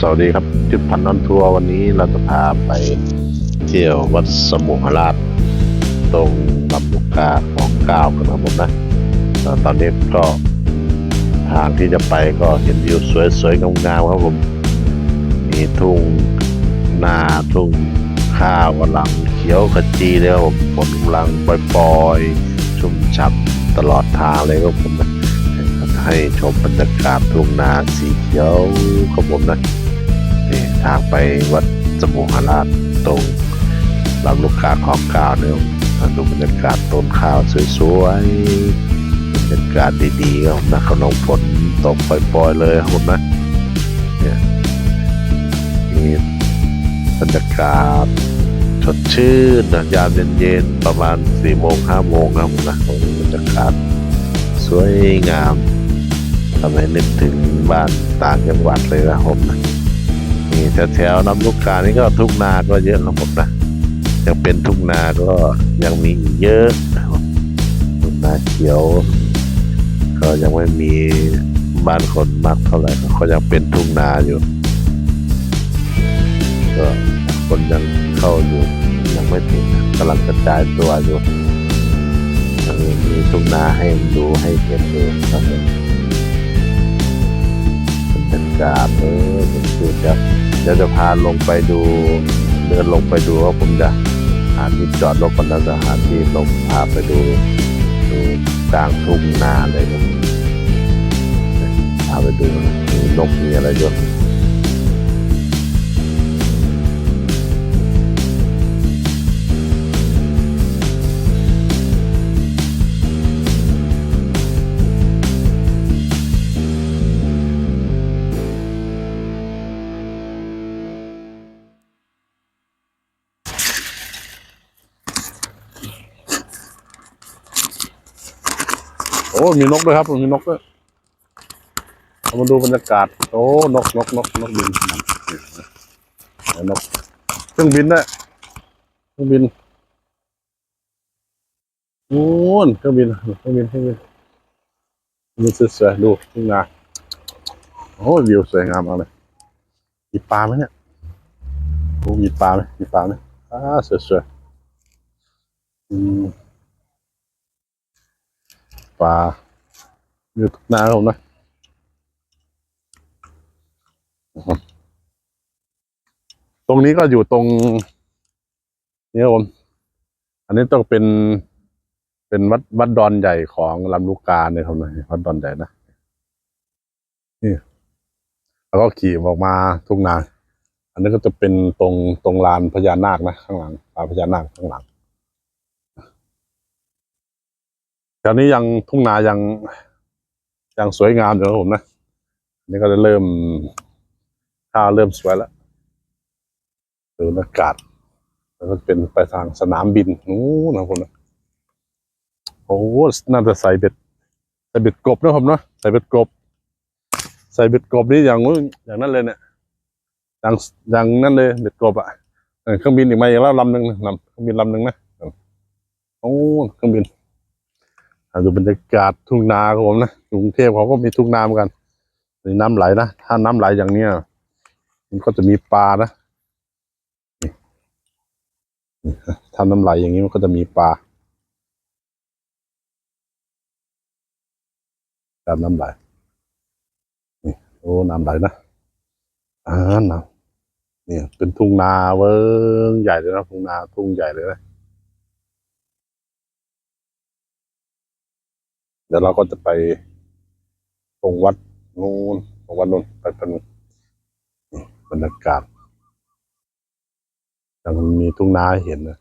สวัสดีครับจุดพันนอนทัวร์วันนี้เราจะพาไปเที่ยววัดสมุหราช ตรงลำลูกกาของก้าวกันครับผมนะตอนนี้ก็ทางที่จะไปก็เห็นวิวสวยๆงามๆครับผม มีทุ่งนาทุ่งข้าวกำลังเขียวขจีเลยครับผมฝนกำลังปล่อยๆชุ่มฉ่ำตลอดทางเลยครับผมนะให้ชมบรรยากาศทุ่งนาสีเขียวครับผมนะ ทางไปวัดสมุหราชตรงลำลูกกาของกาวเนี่ยมาดูบรรยากาศต้นข้าวสวยๆบรรยากาศดีๆครับนะขนมฝนตกปล่อยๆเลยครับผมนะเนี่ยนี่บรรยากาศสดชื่นนะยามเย็นๆประมาณสี่โมงห้าโมงครับนะบรรยากาศสวยงามทำให้นึกถึงบ้านต่างจังหวัดเลยนะผมนะ แถวๆน้ำลูกกานี่ก็ทุ่งนาก็เยอะนะผมนะยังเป็นทุ่งนาก็ยังมีเยอะทุ่งนาเขียว ก็ยังไม่มีบ้านคนมากเท่าไหร่ก็ยังเป็นทุ่งนาอยู่ ก็คนยังเข้าอยู่ยังไม่ถึงกำลังกระจายตัวอยู่ยังมีทุ่งนาให้ดูให้เห็นอยู่ครับ ผมบรากาศเออผมคือจะเดี๋ยวจะพาลงไปดู เดินลงไปดูว่าผมจะหาที่จอดรถก่อนแล้วจะหาที่ลงพาไปดูดูกลางทุ่งนาเลยครับพาไปดูนกมีอะไรด้วย อ้มีนกด้วยครับมีนกด้วยเรามาดูบรรยากาศ โอ้นกนกนกนกบินนกเครื่องบินด้วยเครื่องบินโอ้นเครื่องบินเครื่องบินเครื่องบินมันสวยๆดูทุ่งนาโอ้วิวสวยงามมากเลยมีปลาไหมเนี่ยโอ้มีปลาไหมมีปลาไหมอ่าสวยๆอืม ปลาอยู่ทุกนาครับผมนะตรงนี้ก็อยู่ตรงนี่ครับผม อันนี้ต้องเป็น เป็นวัดวัดดอนใหญ่ของลำลูกกาเนี่ยครับนะวัดดอนใหญ่นะนี่แล้วก็ขี่ออกมาทุกนา อันนี้ก็จะเป็นตรงตรงลานพญานาคนะข้างหลังลานพญานาคข้างหลัง แถวนี้ยังทุ่งนายังยังสวยงามอยู่ครับผมนะนี่ก็จะเริ่มข้าเริ่มสวยแล้วดูบรรยากาศแล้วก็เป็นไปทางสนามบินนู้นนะผมนะโอ้โหน่าจะใส่เบ็ดใส่เบ็ดกบนะครับผมเนาะใส่เบ็ดกบ ใส่เบ็ดกบนี่อย่างอย่างนั้นเลยเนี่ยอย่างอย่างนั้นเลยเบ็ดกบอะเครื่องบินอีกมาอย่างแล้วลำหนึ่งลำเครื่องบินลำหนึ่งนะโอ้เครื่องบิน ดูบรรยากาศทุ่งนาครับผมนะกรุงเทพเขาก็มีทุ่งนาเหมือนกันน้ำไหลนะถ้าน้ำไหลอย่างเนี้ยมันก็จะมีปลานะนี่นี่ถ้าน้ำไหลอย่างนี้มันก็จะมีปลาตามน้ำไหลนี่โอ้น้ำไหลนะอ่าน้ำเนี่ยเป็นทุ่งนาเวิ้งใหญ่เลยนะทุ่งนาทุ่งใหญ่เลยนะ เดี๋ยวเราก็จะไปตรงวัดนู้นตรงวัดนู้นไปตรงนู้นนี่บรรยากาศยังมีทุ่งนาเห็นนะ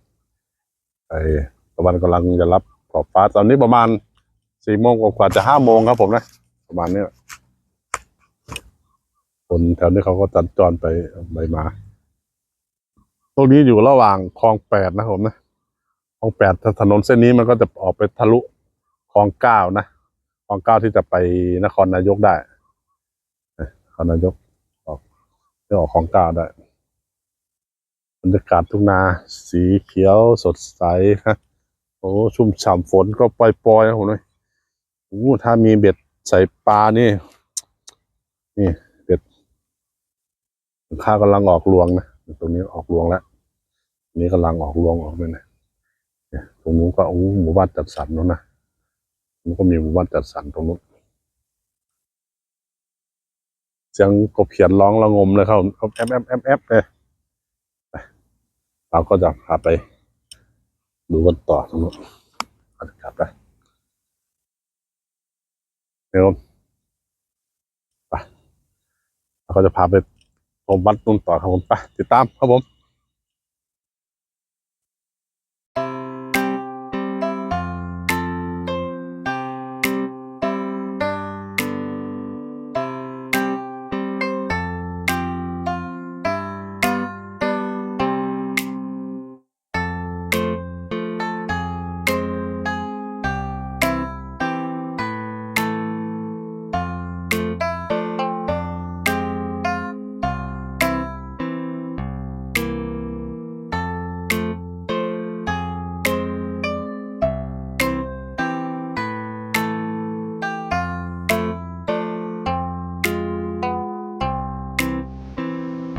ไปตะวันกำลังจะรับขอบฟ้า ตอนนี้ประมาณสี่โมงกว่าจะห้าโมงครับผมนะ ประมาณนี้คนแถวนี้เขาก็จัดจรไปไปมา ตรงนี้อยู่ระหว่างคลองแปดนะผมนะ คลองแปดถนนเส้นนี้มันก็จะออกไปทะลุ คลองเก้านะคลองเก้าที่จะไปนครนายกได้นครนายกออกจะออกคลองเก้าได้บรรยากาศทุ่งนาสีเขียวสดใสครับโอ้ชุ่มฉ่ำฝนก็ปล่อยๆนะผมเลยโอ้ถ้ามีเบ็ดใส่ปลานี่ นี่เบ็ดข้ากำลังออกรวงนะตรงนี้ออกรวงแล้วนี้กำลังออกรวงออกไปนะเนี่ยตรงนู้นก็โอ้หมู่บ้านจัดสรรแล้วนะ มันก็มีหมู่บ้านจัดสรรตรงนู้นเสียงกบเขียนร้องระงมเลยครับเขาแอปแอปแอปแอปเลยไปเราก็จะพาไป ดูกันต่อตรงนู้นกลับไปเดี๋ยวไปเราก็จะพาไปชมวัดนู่นต่อครับผมไปติดตามครับผม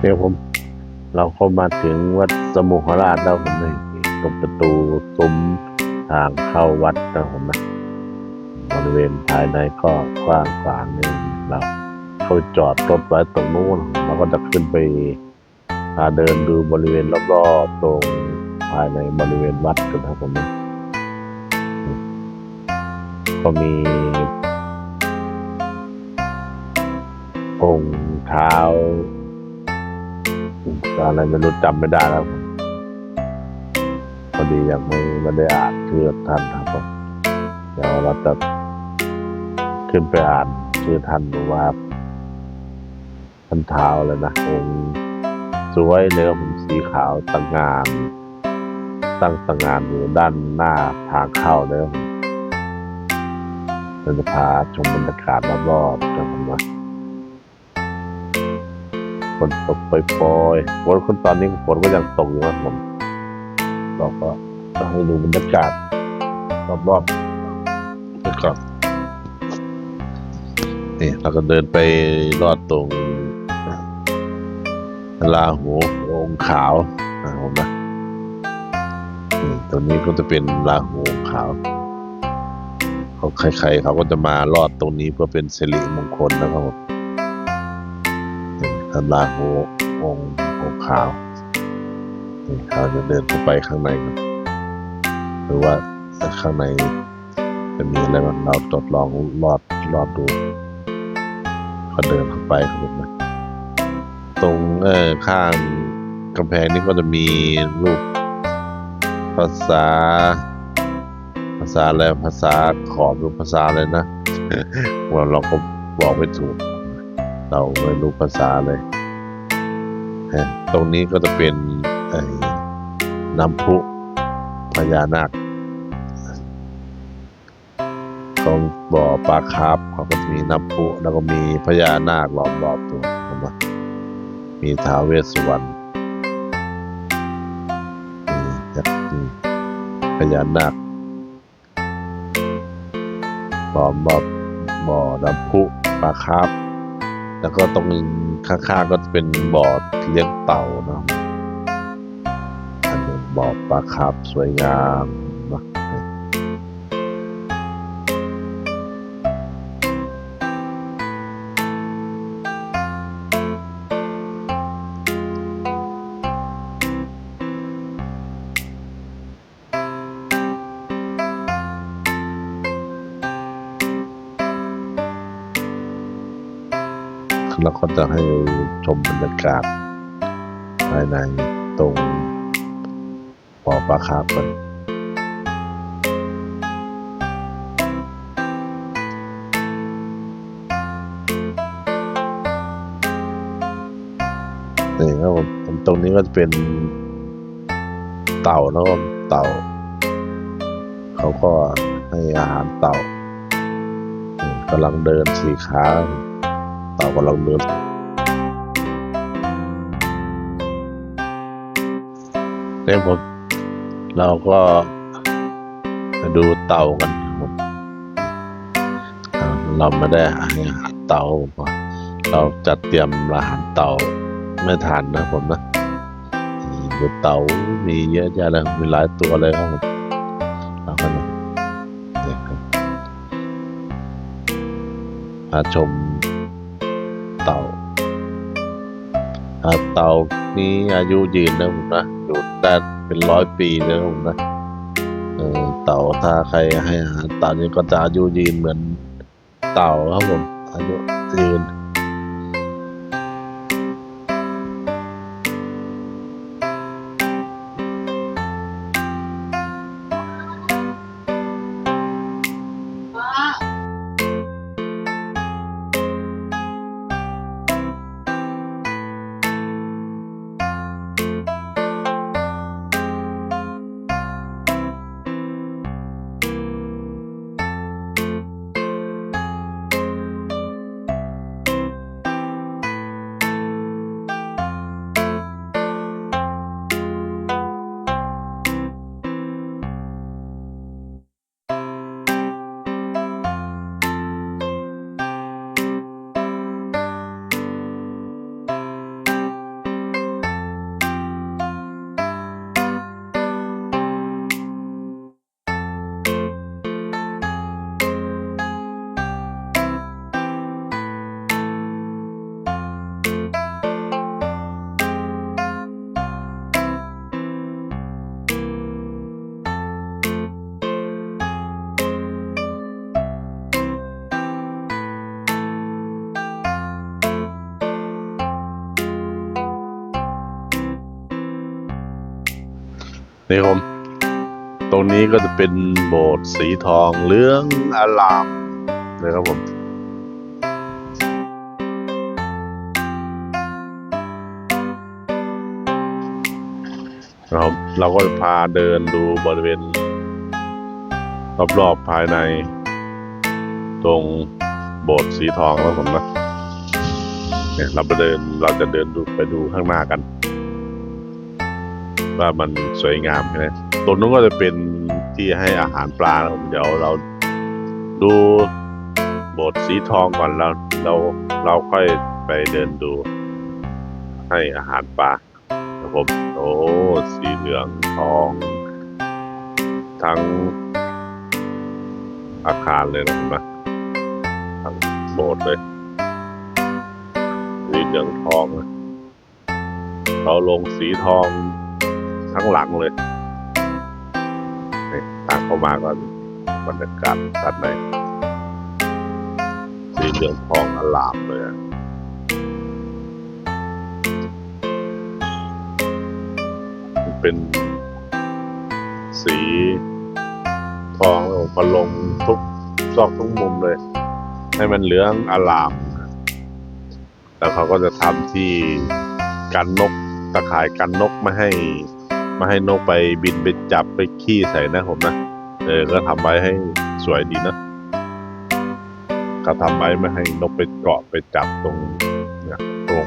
เดี๋ยผม เราเข้ามาถึงวัดสมุขราชแล้วผมเลยตรงประตูซุ้มทางเข้าวัดนะผมนะบริเวณภายในก็กว้างขวางนึงเราเข้าจอดรถไว้ตรงนู้นเราก็จะขึ้นไปพาเดินดูบริเวณรอบๆตรงภายในบริเวณวัดกันนะครับผมนะก็มีองค์เท้า อะไรไม่รู้จำไม่ได้แล้วผมพอดียังไม่ไม่ได้อ่านชื่อท่านครับผมเดี๋ยวเราจะขึ้นไปอ่านชื่อท่านดูว่าท่านเท้าเลยนะองค์สวยเลยครับผมสีขาวตั้งงาน ตั้งตั้งงานอยู่ด้านหน้าทางเข้าเลยครับผมเราจะพาชมบรรยากาศรอบๆกันผมว่า ฝนตกปล่อยๆฝนคนตอนนี้ฝนก็ยังตกอยู่นะผมเราก็ต้องให้ดูบรรยากาศรอบๆไปก่อนนี่เราก็เดินไปลอดตรงลาหูองขาวนะผมนะตรงนี้ก็จะเป็นลาหูขาวเขาใครๆเขาก็จะมาลอดตรงนี้เพื่อเป็นสิริมงคลนะครับผม ท่านลาโหององค์ขาวนี่เราจะเดินเข้าไปข้างในกันหรือว่าข้างในจะมีอะไรบ้างเราทดลองลอดลอดดูก็เดินเข้าไปครับผมนะตรงเออข้างกำแพงนี่ก็จะมีรูปภาษา ภาษาอะไรภาษาขอบหรือภาษาอะไรนะว่าเราก็บอกไม่ถูก เราไม่รู้ภาษาเลย ตรงนี้ก็จะเป็นน้ำพุพญานาคตรงบ่อปลาคาร์ฟเขาก็จะมีน้ำพุแล้วก็มีพญานาคล้อมรอบตัวเห็นไหมมีท้าวเวสสุวรรณมีพญานาคล้อมรอบบ่อน้ำพุปลาคาร์ฟ แล้วก็ตรงข้างๆก็เป็นบ่อเลี้ยงเต่าเนาะอันนี้บ่อปลาคาร์ฟสวยงาม ก็จะให้ชมบรรยากาศ ภายในตรงบ่อปลาคาร์ฟกันนี่ครับผมตรงนี้ก็จะเป็นเต่านะครับเต่า เขาก็ให้อาหารเต่ากำลังเดินสี่ขา เต่ากำลังเดินเนี่ยผมเราก็มาดูเต่ากันครับผมเราไม่ได้ให้อาหารเต่าเราจัดเตรียมอาหารเต่าไม่ทันนะผมนะดูเต่ามีเยอะแยะเลยมีหลายตัวเลยครับผมเอากันะเนี่ยครับพาชม เต่าอ่าเต่านี้อายุยืนนะผมนะอยู่ได้เป็นร้อยปีนะผมนะเออเต่าถ้าใครให้อาหารเต่านี้ก็จะอายุยืนเหมือนเต่าครับผมอายุยืน นี่ผม ตรงนี้ก็จะเป็นโบสถ์สีทองเหลืองอลามเลยครับผมเราเราก็จะพาเดินดูบริเวณรอบๆภายใน ตรงโบสถ์สีทองแล้วผมนะเนี่ยเราไปเดินเราจะเดินดูไปดูข้างหน้ากัน ว่ามันสวยงามใช่ไหมตรงนู้นก็จะเป็นที่ให้อาหารปลาผมเดี๋ยวเราดูโบสถ์สีทองก่อนแล้วเราเราค่อยไปเดินดู ให้อาหารปลาครับผมโอ้สีเหลืองทอง ทั้งอาคารเลยนะผมนะทั้งโบสถ์เลยสีเหลืองทองเราลงสีทอง ทั้งหลังเลยนี่างเข้ามาก็บรรยากาศด้านในสีเหลืองทองอลามเลยเป็นสีทองแล้วพอลงทุกซอกทุกมุมเลย ให้มันเหลืองอลาม แล้วเขาก็จะทำที่กันนกตะข่ายกันนกไม่ให้ ไม่ให้นกไปบินไปจับไปขี้ใส่นะผมนะ เออ ก็ทำไว้ให้สวยดีนะ ก็ทำไว้ไม่ให้นกไปเกาะไปจับตรงเนี่ยตรง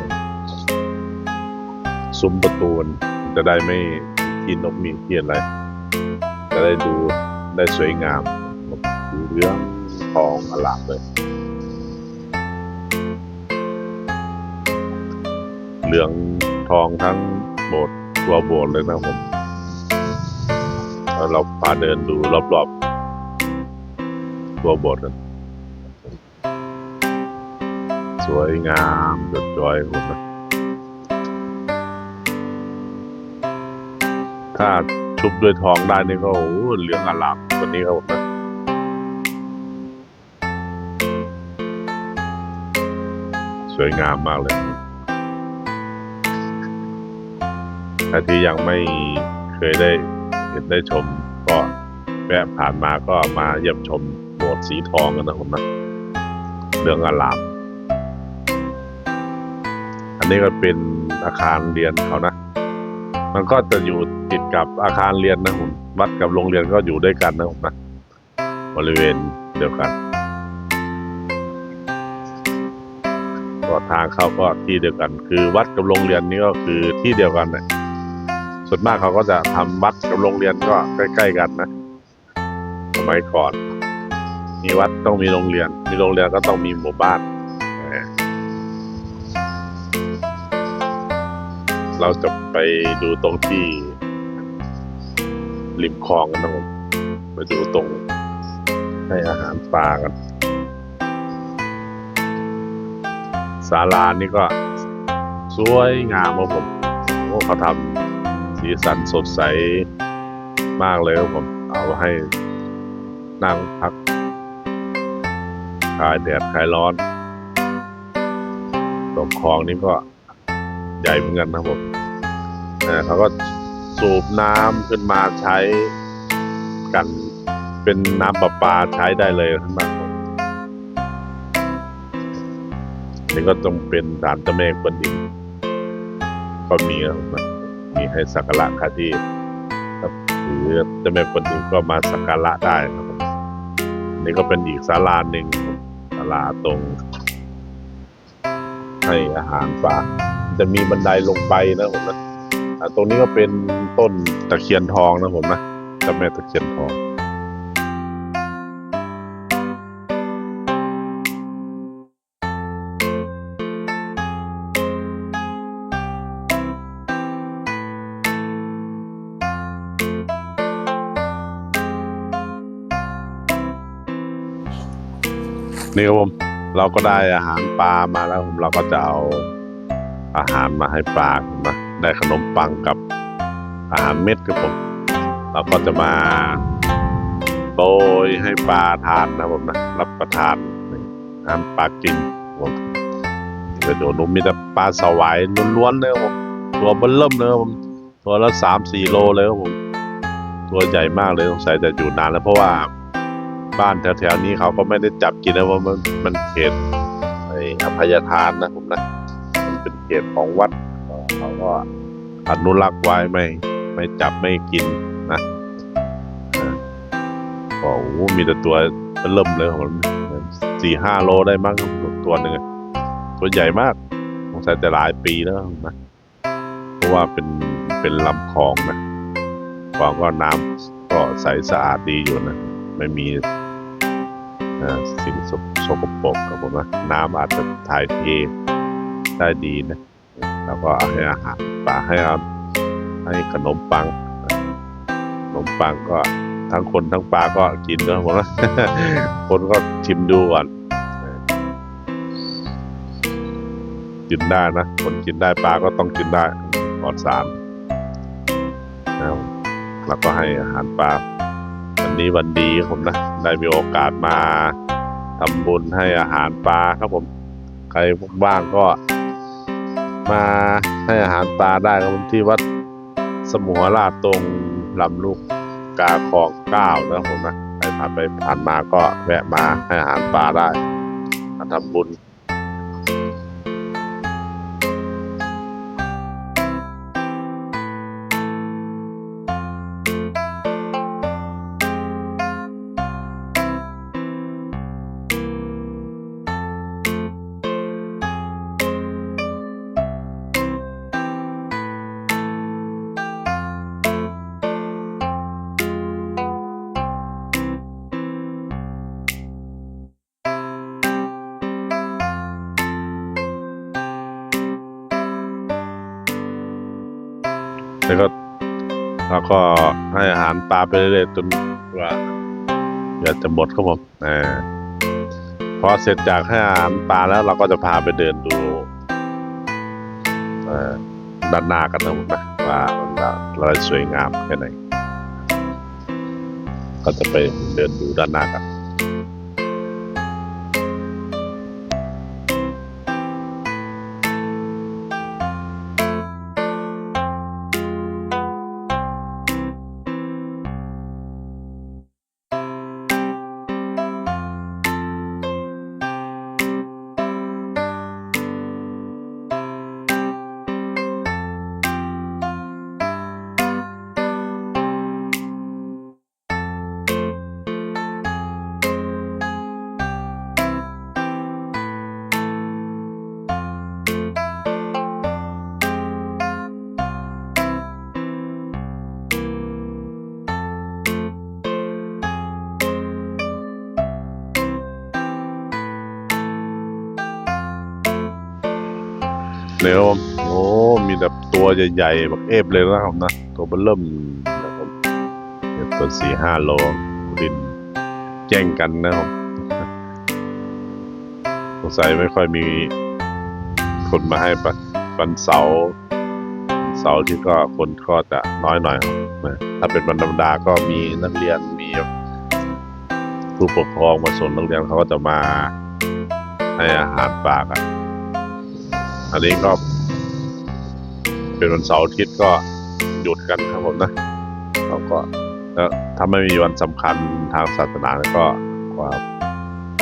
ซุ้มประตูจะได้ไม่กินนกมีเขียนอะไร จะได้ดูได้สวยงามดูเรื่องทองอลามเลย เหลืองทองทั้งโบสถ์ ตัวโบสถ์เลยนะผมแล้วเราพาเดินดูรอบๆ ตัวโบสถ์กัน สวยงามจดจอยผมนะถ้าชุบด้วยทองได้นี่ก็โอ้เหลืองอลามว่านี้ครับผมนะสวยงามมากเลย ถ้าที่ยังไม่เคยได้เห็นได้ชมก็แวะผ่านมาก็มาเยี่ยมชมโบสถ์สีทองกันนะผมนะเรื่องอลาม อันนี้ก็เป็นอาคารเรียนเขานะ มันก็จะอยู่ติดกับอาคารเรียนนะผมวัดกับโรงเรียนก็อยู่ด้วยกันนะผมนะบริเวณเดียวกันก็ทางเข้าก็ที่เดียวกัน คือวัดกับโรงเรียนนี่ก็คือที่เดียวกันนะ ส่วนมากเขาก็จะทำวัดกับโรงเรียนก็ใกล้ ๆ กันนะ สมัยก่อน มีวัดต้องมีโรงเรียน มีโรงเรียนก็ต้องมีหมู่บ้านเออเราจะไปดูตรงที่ริมคลองกันนะผมไปดูตรงให้อาหารปลากันศาลานี่ก็สวยงามครับผมโอ้เขาทำ สีสันสดใสมากเลยครับผม เอาให้นั่งพักคลายแดดคลายร้อนตรงคลองนี่ก็ใหญ่เหมือนกันนะครับผมนะเขาก็สูบน้ำขึ้นมาใช้กันเป็นน้ำประปาใช้ได้เลยทั้งนั้นนี่ก็ต้องเป็นศาลเจ้าแม่กวนอิมก็มีนะครับ มีให้สักการะค่ะที่ครับหรือเจ้าแม่คนอื่นก็มาสักการะได้ครับผมนี่ก็เป็นอีกศาลาหนึ่งศาลาตรง ให้อาหารปลาจะมีบันไดลงไปนะผมนะตรงนี้ก็เป็นต้นตะเคียนทองนะผมนะเจ้าแม่ตะเคียนทอง นี่ครับผมเราก็ได้อาหารปลามาแล้วผมเราก็จะเอาอาหารมาให้ปลานะได้ขนมปังกับอาหารเม็ดครับผม เราก็จะมาโปรยให้ปลาทานนะผมนะรับประทานอาหารปลากินผมเดี๋ยวโดนุ่มมีแต่ปลาสวายล้วนๆเลยครับผมตัวเบิ้ลเริ่มเลยครับผมตัวละสามสี่โลเลยครับผมตัวใหญ่มากเลยสงสัยจะอยู่นานแล้วเพราะว่า บ้านแถวๆนี้เขาก็ไม่ได้จับกินนะว่ามันมันเขตไอ้อภัยทานนะผมนะมันเป็นเขตของวัดเขาก็อนุรักษ์ไว้ไม่ไม่จับไม่กินนะอ่าก็โอ้โหมีแต่ตัวเริ่มเลยผมสี่ห้าโลได้มั้งตัวหนึ่งตัวใหญ่มากสงสัยจะหลายปีแล้วนะเพราะว่าเป็นเป็นลำคลองนะคลองก็น้ำก็ใสสะอาดดีอยู่นะ ไม่มี สิ่งสกสกปรกครับผมนะน้ำอาจจะถ่ายเทได้ดีนะแล้วก็ให้อาหารปลาให้อาให้ขนมปังขนมปังก็ทั้งคนทั้งปลาก็กินนะผมนะคนก็ชิมดูก่อนกินได้นะคนกินได้ปลาก็ต้องกินได้ปลอดสารแล้วก็ให้อาหารปลา นี้วันดีครับผมนะ ได้มีโอกาสมาทำบุญให้อาหารปลาครับผม ใครว่างก็ มาให้อาหารปลาได้ครับผมที่วัดสมุหราชตรงลำลูกกาคลองเก้านะครับผมนะใครผ่านไปผ่านมาก็แวะมาให้อาหารปลาได้มาทำบุญ แล้วก็แล้วก็ให้อาหารปลาไปเรื่อยๆจนว่าเกือบจะหมดครับผมอ่าพอเสร็จจากให้อาหารปลาแล้วเราก็จะพาไปเดินดูด้านหน้ากันนะผมนะว่ามันอะไรสวยงามแค่ไหนก็จะไปเดินดูด้านหน้ากัน เร็วโอ้มีแบบตัวใหญ่ๆแบบเอฟเลยนะครับนะ ตัวเบลเริ่มนะครับเนี่ยตัวสี่ห้าโลดินแย่งกันนะครับสงสัยไม่ค่อยมีคนมาให้ปันปันเสาร์เสาร์ที่ก็คนก็จะน้อยหน่อยครับนะถ้าเป็นวันธรรมดาก็มีนักเรียนมีผู้ปกครองมาส่งนักเรียนเขาก็จะมาให้อาหารปากัน อันนี้ก็ เป็นวันเสาร์อาทิตย์ก็หยุดกันครับผมนะเราก็แล้วถ้าไม่มีวันสำคัญทางศาสนาก็ว่า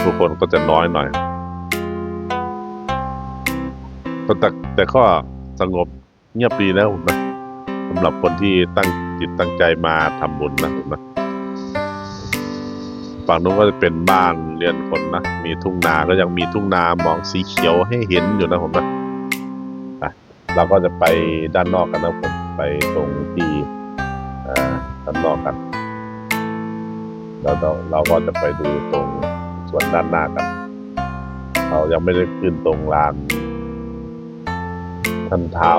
ทุกคนก็จะน้อยหน่อยแต่แต่ก็สงบเงียบดีแล้วนะสำหรับคนที่ตั้งจิตตั้งใจมาทำบุญนะผมนะฝั่งนู้นก็จะเป็นบ้านเรือนคนนะ มีทุ่งนาก็ยังมีทุ่งนามองสีเขียวให้เห็นอยู่นะผมนะ เราก็จะไปด้านนอกกันนะผมไปตรงที่อ่อด้านนอกกันแล้วเราเราก็จะไปดูตรงส่วนด้านหน้ากัน เรายังไม่ได้ขึ้นตรงลานท่านเท้า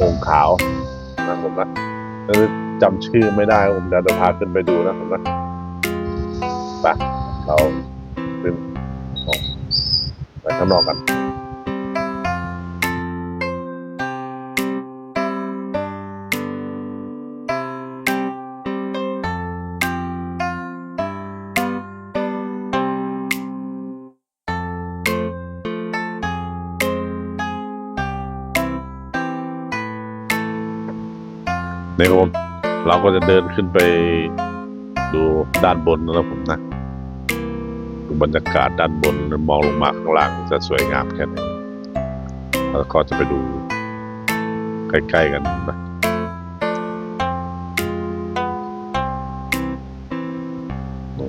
องค์ขาวนะผมนะจำชื่อไม่ได้ผมเดี๋ยวจะพาขึ้นไปดูนะผมนะไปเราขึ้นไปข้างนอกกัน นผมเราก็จะเดินขึ้นไปดูด้านบนนะครับผมนะดูบรรยากาศด้านบนมองลงมาข้างล่างจะสวยงามแค่ไหนแล้วก็จะไปดูใกล้ๆกันนะโอ้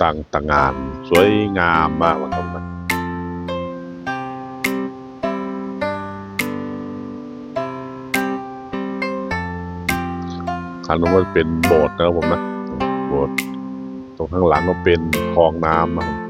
ต่างต่างงานสวยงามมากนะครับ ทางนู้นก็เป็นโบสถ์นะครับผมนะโบสถ์ตรงข้างหลังก็เป็นคลองน้ำนะครับ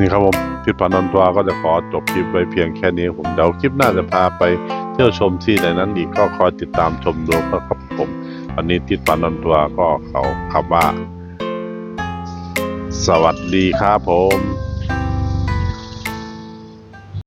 นี่ครับผมพิพันนันตัวก็จะขอจบคลิปไว้เพียงแค่นี้ผมเดี๋ยวคลิปหน้าจะพาไปเที่ยวชมที่ไหนนั้นอีกก็คอยติดตามชมดูครับผมวันนี้ทิศปานนันตัวก็เขาคำว่า สวัสดีครับผม